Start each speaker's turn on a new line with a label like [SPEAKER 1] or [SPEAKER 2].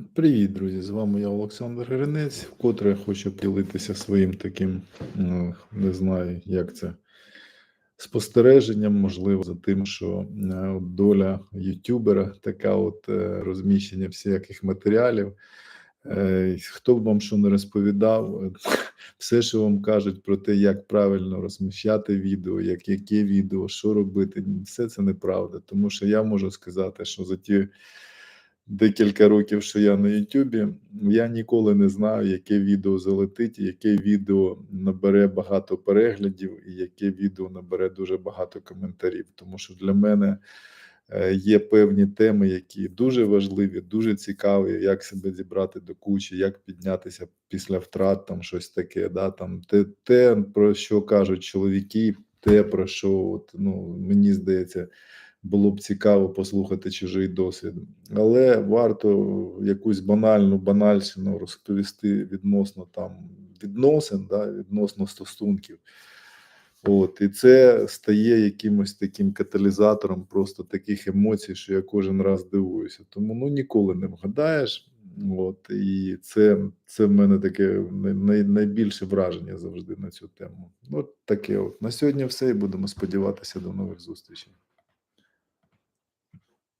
[SPEAKER 1] Привіт, друзі! З вами я Олександр Гринець. Вкотре хочу поділитися своїм таким, ну, не знаю, як це спостереженням, можливо, за тим, що е, доля ютубера, така от е, розміщення всяких матеріалів. Е, Хто б вам що не розповідав, все, що вам кажуть про те, як правильно розміщати відео, як яке відео, що робити, все це неправда. Тому що я можу сказати, що за ті декілька років, що я на Ютубі, я ніколи не знаю, яке відео залетить, яке відео набере багато переглядів, і яке відео набере дуже багато коментарів. Тому що для мене е, є певні теми, які дуже важливі, дуже цікаві, як себе зібрати до кучі, як піднятися після втрат, там щось таке. Да, там те, те, про що кажуть чоловіки, те, про що от, ну, мені здається було б цікаво послухати чужий досвід, але варто якусь банальну банальщину розповісти відносно там відносин, да, відносно стосунків. От, і це стає якимось таким каталізатором просто таких емоцій, що я кожен раз дивуюся. Тому ну ніколи не вгадаєш. От і це це в мене таке най, найбільше враження завжди на цю тему. От таке. От на сьогодні все і будемо сподіватися до нових зустрічей.